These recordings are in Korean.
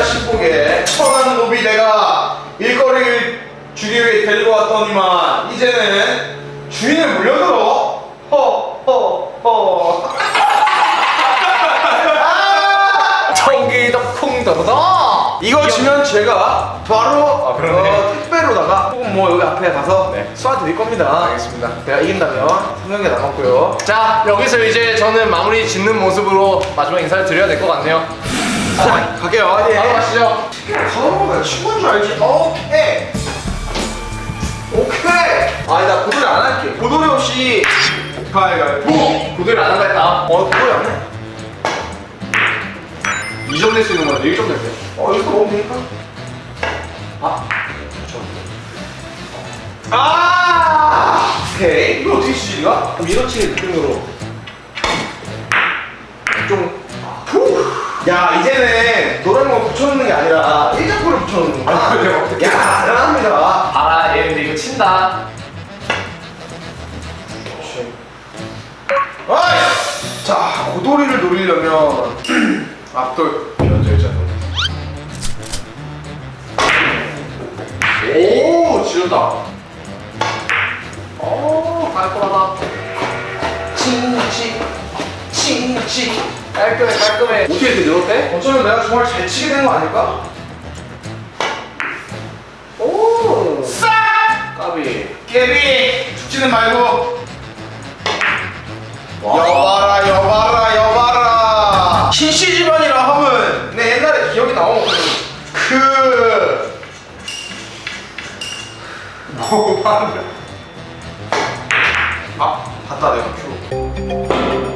자식 보게 천한 노비 내가 일거리를 주기 위해 데리고 왔더니만. 이제는 주인을 물려들어. 허허허. 청기덕 쿵더러더 이거 지면 제가 바로 아, 그러네. 어, 택배로다가 혹은 뭐 여기 앞에 가서 네. 쏴드릴 겁니다. 알겠습니다. 제가 이긴다면 3경기 남았고요. 자 여기서 이제 저는 마무리 짓는 모습으로 마지막 인사를 드려야 될 것 같네요 자 갈게요. 예. 바로 가시죠. 가보면 친구인 줄 알지? 오케이. 오케이. 아니 나 고도리 안 할게. 고도리 없이. 가위가위보 구두를 안 한다 했다? 어 고도리 안 해. 2점 낼 수 있는 건데 1점 낼게요 어 이거 먹으면 되니까. 아. 아! 오케이. 이거 어떻게 치지 이가? 밀어치기 느낌으로. 좀 후. 야 이제는 노란 거 붙여놓는 게 아니라 일자표를 붙여놓는구나 아, 그래요? 어떻게? 야 대단합니다 봐라 얘 근데 이거 친다 어이! 자, 고도리를 노리려면 앞돌 먼저 일자 오 지른다 오 깔끔하다 칭치 칭치 깔끔해 깔끔해 어떻게 이렇게 늘었대? 어쩌면 내가 정말 잘 치게 된 거 아닐까? 오 싹! 까비 깨비! 죽지는 말고 와. 여봐라 여봐라 여봐라 신씨 집안이라 하면 내 옛날에 기억이 나오거든 그 뭐만 아 봤다 내가 큐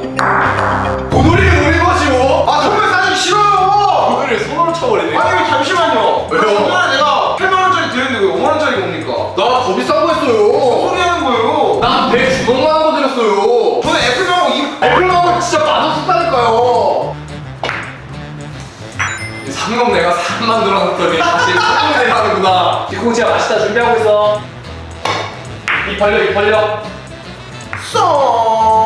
고도리를 노린 거지 뭐? 아 선물 싸기 싫어요. 오늘을 손으로 쳐버리네. 아니 잠시만요. 왜요? 전날에 내가 8만원짜리 드렸는데 왜 5만원짜리 뭡니까? 나더 비싼 거 했어요. 소리 하는 거예요? 난배 주먹만 한 거 드렸어요. 저는 애플망고 이 애플망을 진짜 맛없었다니까요. 상금 내가 3만 들어놨더니 다시 조금이 내려가는구나. 뒷공치가 맛있다 준비하고 있어. 입 벌려 입 벌려. 써.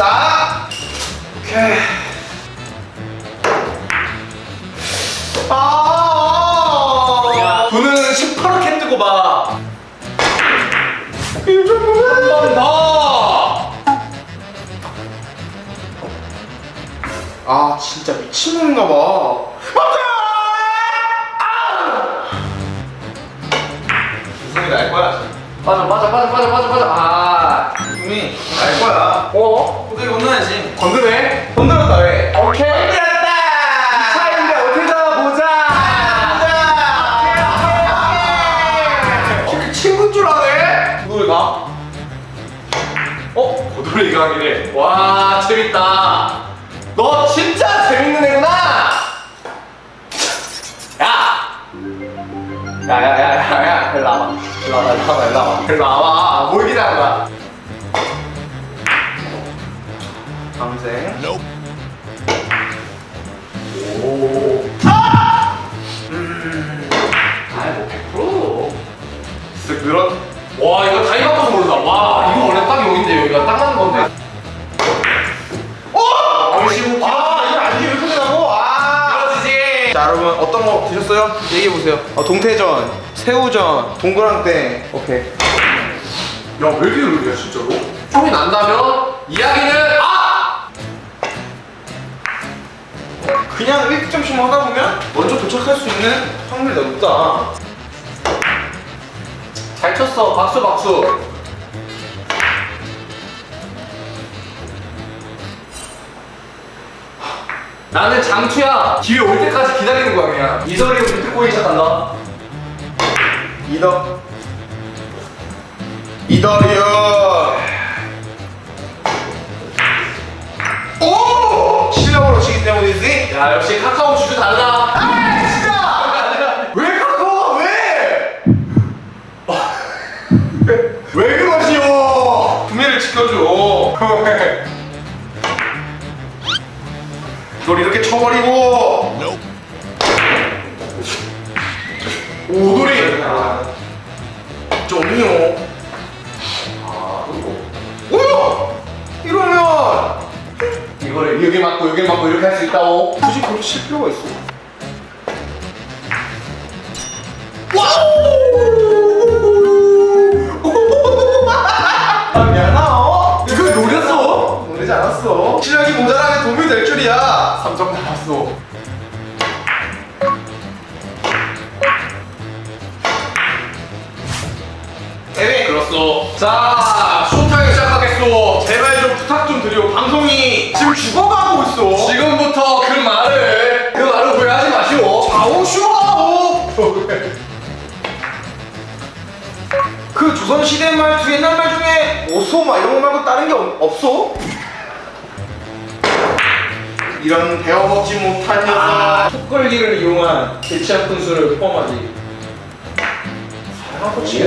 싹. 오케이. 아. 야, 분은 시퍼렇게 뜨고 봐. 한번 더! 아 진짜 미친놈인가 봐. 우승이 날 거야. 빠져, 빠져, 빠져, 빠져, 빠져, 빠져. 아. 우승이 날 거야. 어? 건너야지. 건드네? 건드렸다 왜? 오케이. 건드렸다. 차인데 어떻게 잡아보자! 이렇게 친구인 줄 아네? 누굴 가? 어? 고돌이 강이래. 와, 재밌다. 너 진짜 재밌는 애구나! 야! 야, 야, 야, 야, 야, 일로 와봐. 일로 와봐, 일로 와봐, 일로 와봐. 와봐. 뭘 기다린 거야? 밤생. 오. 아이, 뭐, 100%. 쓱 늘어. 와, 이거 다이 바꿔서 모른다. 와, 이거 원래 딱 여기인데, 여기가 딱 맞는 건데. 어! 얼씨구 아 이거 아니 왜 이렇게 나고? 아. 자 여러분 어떤 거 드셨어요? 얘기해 보세요. 어, 동태전, 새우전, 동그랑땡. 오케이. 야, 왜 이렇게 느리냐, 진짜로? 총이 난다면, 이야기는, 그냥 1득점씩만 하다 보면 먼저 도착할 수 있는 확률이 높다. 잘 쳤어. 박수 박수. 나는 장투야. 기회 올 때까지 기다리는 거야 그냥. 이설이 형 비트코인 시작한다. 이더 이더리움 오 실력으로 치기 때문이지 야 역시 카카오 주주 다르다. 아 진짜! 왜 카카오가 왜? 왜 그러시오? 분명히 지켜줘. 이걸 이렇게 쳐버리고. 오돌이. 좀이요 여기 맞고 여기 맞고 이렇게 할 수 있다고. 굳이 그렇게 칠 필요가 있어 와우 아 미안하 어? 그걸 노렸어? 노리지 않았어 실력이 모자라게 도움이 될 줄이야 3점 나왔어. 에이 그렇소. 자 드려 방송이 지금 죽어가고 있어 지금부터 그 말을 그 말을 후회하지 마시오. 아오슈하오 그 조선 시대 말투 옛날 말 중에 오소 막 이런 거 말고 다른 게 없- 없어? 이런 배워먹지 못한 녀석 아, 톡걸기를 이용한 대치학 분수를 포함하지.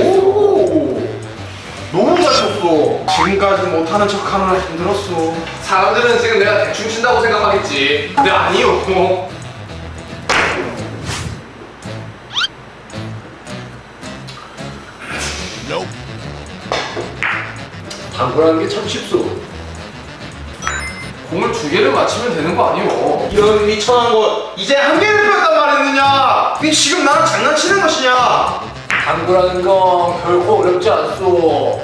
오 너무 잘 쳤어 지금까지 못하는 척 하느라 힘들었어 사람들은 지금 내가 대충 친다고 생각하겠지. 근데 아니요. 당구라는 게 참 쉽소. 공을 두 개를 맞히면 되는 거 아니오. 이런 미천한 거 이제 한 개를 배웠단 말이느냐 이 지금 나랑 장난치는 것이냐 당구라는 건 결코 어렵지 않소.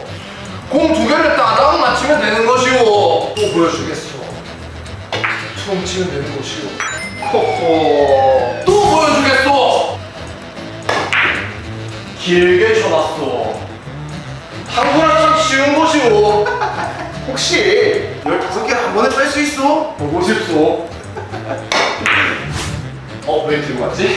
공 두 개를 따당 맞히면 되는 것이오. 또 보여주겠어. 퉁 치면 되는 것이오. 호호 또 보여주겠어. 길게 쳐놨어. 당구란 참 쉬운 것이오. 혹시 15개 한 번에 뺄 수 있어? 보고 싶소. 어, 왜 들고 왔지?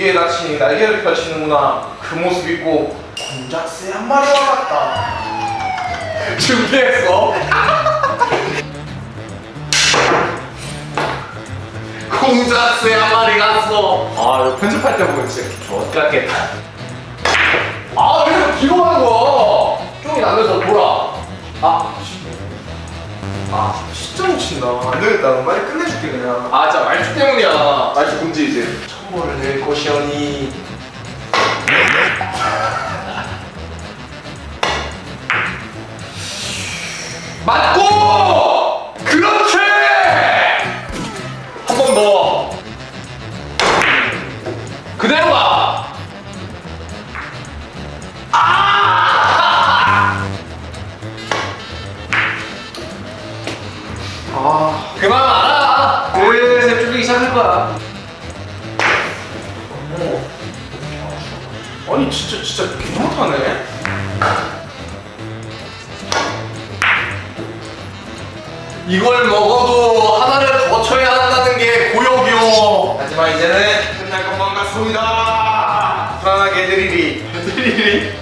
위기에 닥치니 날개를 펼치는구나 그 모습 있고 공작새 한 마리와 같다 준비했어. 공작새 한 마리 갔어. 아, 이거 편집할 때 보면 진짜 좋았겠다. 아, 왜 이렇게 뒤로 가는 거야? 쪽이 나면서 돌아. 아, 아 진짜 못 친다 안 되겠다 너 빨리 끝내줄게 그냥 아, 진짜 말투 때문이야. 말투 금지 이제 천벌을 낼 것이오니. 맞고! 아니 진짜 진짜 개 못하네 이걸 먹어도 하나를 더 쳐야 한다는 게 고역이오. 하지만 이제는 끝날 것만 같습니다 불안하게 해드리리 드리리.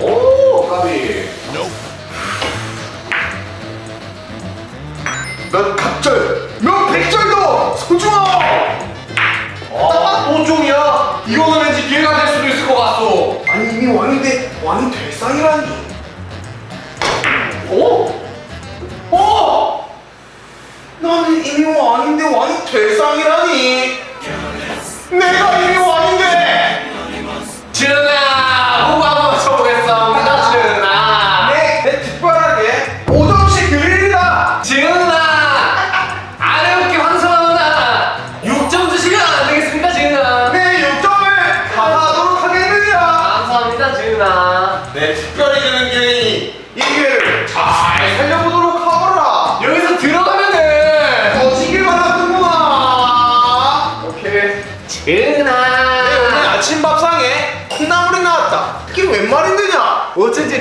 오, 까비. 몇 갑절 몇 백절도 소중하 이미 왕인데 왕이 될 상이라니 오? 오! 나는 이미 왕인데 왕이 될 상이라니 내가 이미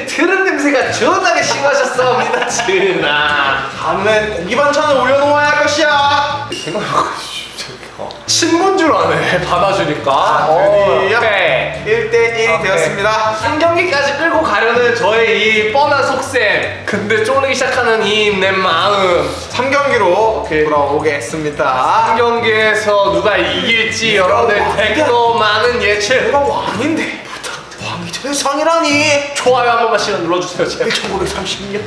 트름 냄새가 존나게 심하셨습니다 전하 다음엔 고기 반찬을 올려놓아야 할 것이야. 친구인 줄 아네 받아주니까. 아, 어, 드디어 오케이. 1대1이 되었습니다. 한 경기까지 끌고 가려는 저의 이 뻔한 속셈. 근데 쫄리기 시작하는 이 내 마음. 3경기로 오케이. 돌아오겠습니다. 한 경기에서 누가 이길지 여러분들 댓글로 많은 예측. 내가 왕인데 세상이라니. 좋아요 한 번만 실어 눌러주세요 제발 1930년